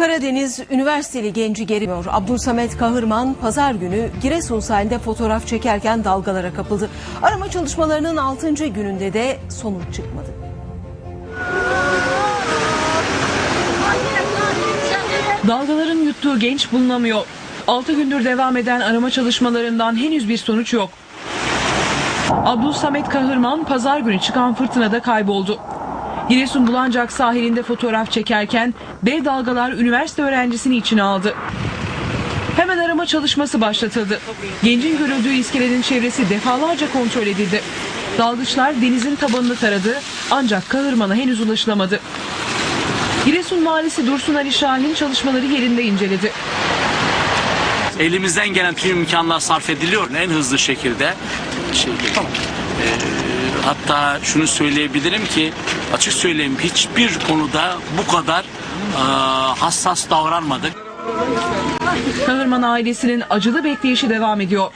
Karadeniz Üniversiteli genci geriyor. Abdülsamet Kahırman pazar günü Giresun sahilde fotoğraf çekerken dalgalara kapıldı. Arama çalışmalarının 6. gününde de sonuç çıkmadı. Dalgaların yuttuğu genç bulunamıyor. 6 gündür devam eden arama çalışmalarından henüz bir sonuç yok. Abdul Samet Kahırman pazar günü çıkan fırtınada kayboldu. Giresun Bulancak sahilinde fotoğraf çekerken dev dalgalar üniversite öğrencisini içine aldı. Hemen arama çalışması başlatıldı. Gencin görüldüğü iskelenin çevresi defalarca kontrol edildi. Dalgıçlar denizin tabanını taradı ancak Kahırman'a henüz ulaşılamadı. Giresun Valisi Dursun Ali Şahin çalışmaları yerinde inceledi. Elimizden gelen tüm imkanlar sarf ediliyor en hızlı şekilde. Şey, Ee, hatta şunu söyleyebilirim ki açık söyleyeyim hiçbir konuda bu kadar aa, hassas davranmadık. Kahırman ailesinin acılı bekleyişi devam ediyor.